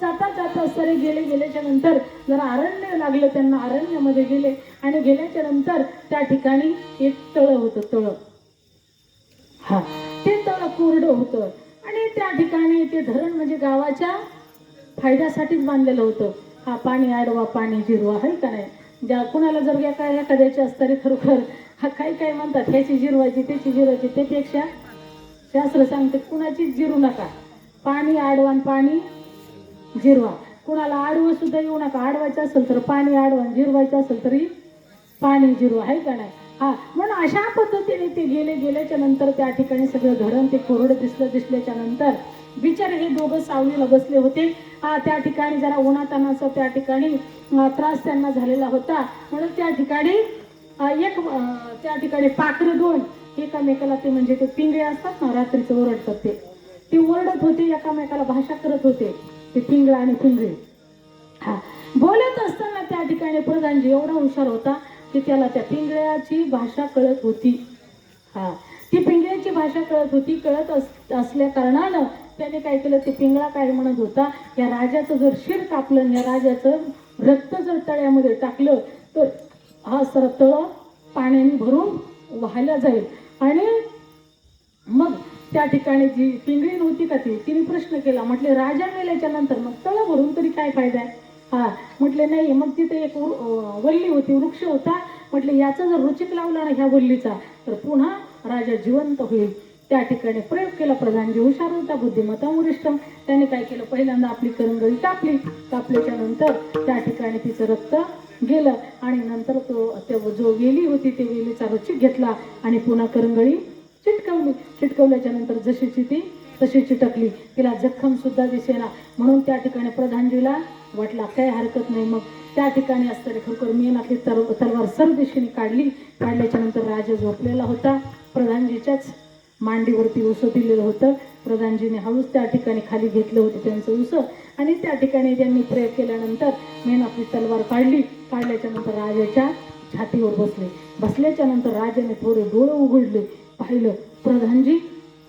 जाता जाता सरे गेले गेल्याच्यानंतर जरा अरण्य लागलं त्यांना अरण्यामध्ये गेले. आणि गेल्याच्यानंतर त्या ठिकाणी एक तळ होतं तळ. हा ते तळ कोरडं होतं. आणि त्या ठिकाणी ते धरण म्हणजे गावाच्या फायद्यासाठीच बांधलेलं होतं. हा पाणी आडवा पाणी जिरवा आहे का नाही? ज्या कुणाला जर या काय एखाद्याची असताना खरोखर हा काही काही म्हणतात ह्याची जिरवायची त्याची जिरवायची त्यापेक्षा शास्त्र सांगते कुणाचीच जिरू नका. पाणी आडवान आणि पाणी जिरवा. कुणाला आडवं सुद्धा येऊ नका. आडवायचं असेल तर पाणी आडवा जिरवायचं असेल तरी पाणी जिरवा. आहे का नाही? हा. म्हणून अशा पद्धतीने ते गेले गेल्याच्यानंतर त्या ठिकाणी सगळं धरण ते कोरडं दिसलं दिसल्याच्या नंतर बिचारे हे दोघं सावलीला बसले होते. हा त्या ठिकाणी जरा उन्हातानाचा त्या ठिकाणी त्रास त्यांना झालेला होता. म्हणून त्या ठिकाणी एक त्या ठिकाणी पाखरं दोन एकामेकाला ते म्हणजे ते पिंगळे असतात ना रात्रीचं ओरडतात ते. ते ओरडत होते एकामेकाला भाषा करत होते. ते पिंगळा आणि पिंगळी हा. बोलत असताना त्या ठिकाणी प्रधानजी एवढा हुशार होता की त्याला त्या पिंगळ्याची भाषा कळत होती. हा. ती पिंगळ्याची भाषा कळत होती कळत अस असल्या कारणानं त्याने काय केलं? ते पिंगळा काय म्हणत होता? या राजाचं जर शिर कापलं आणि या राजाचं रक्त जर तळ्यामध्ये टाकलं तर हा सर तळ पाण्याने भरून वाहायला जाईल. आणि मग त्या ठिकाणी जी पिंगळी नव्हती का ती तिने प्रश्न केला. म्हटले राजा मेल्याच्या नंतर मग तळ भरून तरी काय फायदा आहे? हा. म्हटले नाही मग तिथे एक वल्ली होती वृक्ष होता. म्हटले याचा जर रुचिक लावला ना ह्या वल्लीचा तर पुन्हा राजा जिवंत होईल. त्या ठिकाणी प्रयोग केला प्रधानजी हुशार होता बुद्धिमत्ता वरिष्ठ. त्याने काय केलं? पहिल्यांदा आपली करंगळी कापली. कापल्याच्या नंतर त्या ठिकाणी तिचं रक्त गेलं आणि नंतर तो जो वेली होती ते वेलीचा रुचिक घेतला आणि पुन्हा करंगळी चिटकवली. चिटकवल्याच्या नंतर जशीची ती तशी चिटकली. तिला जखम सुद्धा दिसेना. म्हणून त्या ठिकाणी प्रधानजीला वाटला काही हरकत नाही मग. त्या ठिकाणी असताना खरोखर मेनातली तर तलवार सर्व दिशेने काढली. काढल्याच्या नंतर राजा झोपलेला होता. प्रधानजीच्याच मांडीवरती उसं दिलेलं होतं. प्रधानजीने हळूच त्या ठिकाणी खाली घेतलं होतं त्यांचं उसं. आणि त्या ठिकाणी त्यांनी प्रयोग केल्यानंतर मेन आपली तलवार काढली. काढल्याच्या नंतर राजाच्या छातीवर बसले. बसल्याच्या नंतर राजाने थोडे डोळे उघडले. पाहिलं प्रधानजी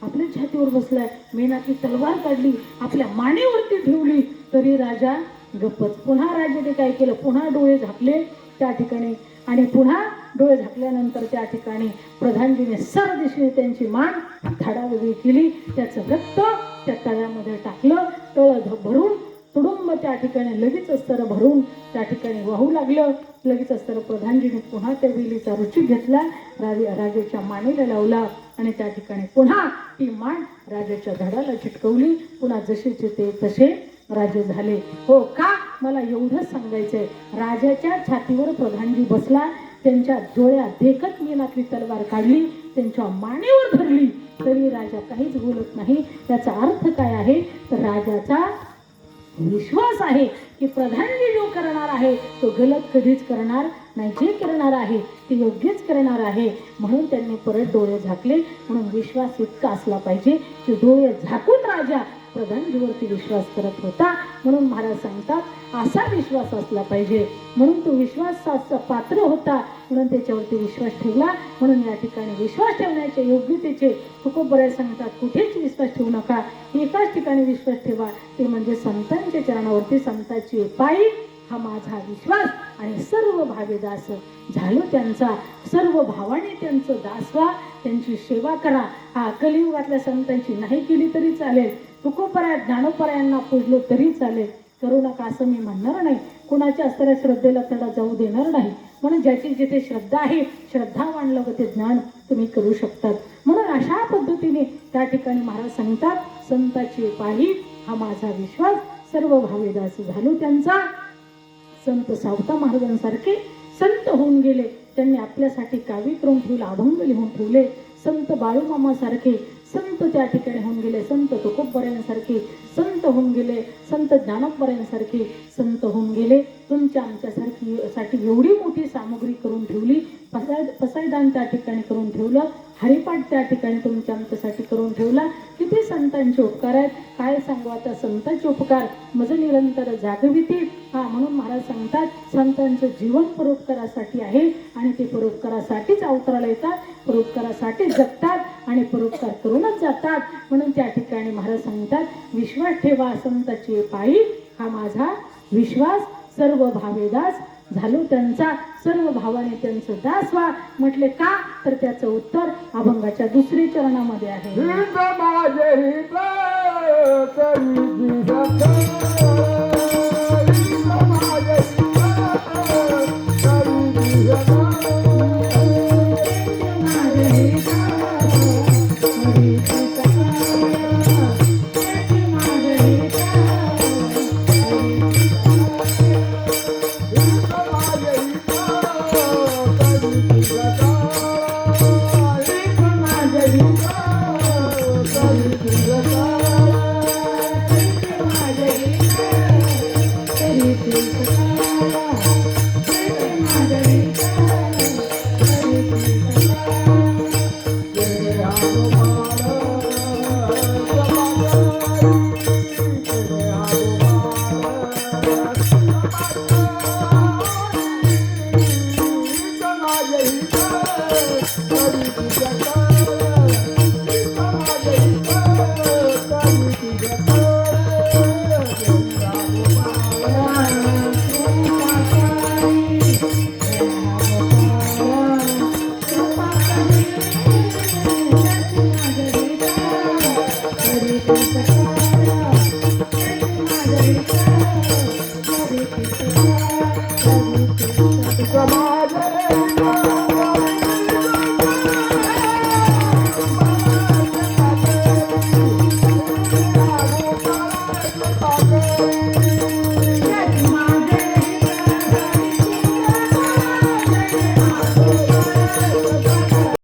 आपल्या छातीवर बसलाय. मेनाची तलवार काढली आपल्या मानेवरती ठेवली. तरी राजा गप्पच पुन्हा राजाने काय केलं? पुन्हा डोळे झाकले त्या ठिकाणी. आणि पुन्हा डोळे झाकल्यानंतर त्या ठिकाणी प्रधानजीने सर दिशेने त्यांची मान धाडावेगळी केली. त्याचं रक्त त्या तळ्यामध्ये टाकलं. तळ भरून तुडुंब त्या ठिकाणी लगेच अस्तर भरून त्या ठिकाणी वाहू लागलं. लगेच अस्तर प्रधानजीने पुन्हा त्या वेलीचा रुची घेतला. राजे राजेच्या मानेला लावला आणि त्या ठिकाणी पुन्हा ती मान राजाच्या धडाला चिटकवली. पुन्हा जसेचे ते तसे राजे झाले. हो का? मला एवढंच सांगायचंय. राजाच्या छातीवर प्रधानजी बसला. त्यांच्या डोळ्यात देखत मीनातली तलवार काढली. त्यांच्या मानेवर धरली. तरी राजा काहीच बोलत नाही. त्याचा अर्थ काय आहे? तर राजाचा विश्वास आहे की प्रधानजी जो करणार आहे तो गलत कधीच करणार नाही. जे करणार आहे ते योग्यच करणार आहे. म्हणून त्यांनी परत डोळे झाकले. म्हणून विश्वास इतका असला पाहिजे की डोळे झाकून राजा प्रधानजीवरती विश्वास करत होता म्हणून महाराज सांगतात असा विश्वास असला पाहिजे. म्हणून तो विश्वासाचा पात्र होता म्हणून त्याच्यावरती विश्वास ठेवला. म्हणून या ठिकाणी विश्वास ठेवण्याच्या योग्यतेचे तुकोबराय सांगतात कुठेच विश्वास ठेवू नका. एकाच ठिकाणी विश्वास ठेवा. ते म्हणजे संतांच्या चरणावरती संतांची पायी हा माझा विश्वास आणि सर्व भावे दास. झालो त्यांचा सर्व भावाने त्यांचं दास व्हा त्यांची सेवा करा. हा कलियुगातल्या संतांची नाही केली तरी चालेल. तुकोपराय ज्ञानोपरायांना पूजलो तरी चालेल. करू नका असं मी म्हणणार नाही. कुणाच्या असणाऱ्या श्रद्धेला त्याला जाऊ देणार नाही. म्हणून ज्याची जिथे श्रद्धा आहे श्रद्धा मांडलं व ते ज्ञान तुम्ही करू शकतात. म्हणून अशा पद्धतीने त्या ठिकाणी महाराज सांगतात संताची पाही हा माझा विश्वास. सर्व भावेदास झालो त्यांचा. संत सावता महाराजांसारखे संत होऊन गेले. त्यांनी आपल्यासाठी काव्यक्रम ठेवले अभंग लिहून ठेवले. संत बाळूमामासारखे संत त्या ठिकाणी होऊन गेले संत तुकोबऱ्यांसारखे संत होऊन गेले संत ज्ञानोबऱ्यांसारखे संत होऊन गेले. तुमच्या आमच्यासारखी साठी एवढी मोठी सामग्री करून ठेवली पसाय पसायदान त्या ठिकाणी करून ठेवलं हरिपाठ त्या ठिकाणी तुमच्या आमच्यासाठी करून ठेवला. किती संतांचे उपकार आहेत? काय सांगू आता संतांचे उपकार? मज निरंतर जागविते. हा म्हणून महाराज सांगतात संतांचं जीवन परोपकारासाठी आहे आणि ते परोपकारासाठीच अवतराला येतात परोपकारासाठीच जगतात. आणि परोपकार करूनच जातात. म्हणून त्या ठिकाणी महाराज सांगतात विश्वास ठेवा संताची पायी. हा माझा विश्वास सर्व भावेदास झालो त्यांचा सर्व भावाने त्यांचं दास व्हा. म्हटले का? तर त्याचं उत्तर अभंगाच्या दुसरी चरणामध्ये आहे. Música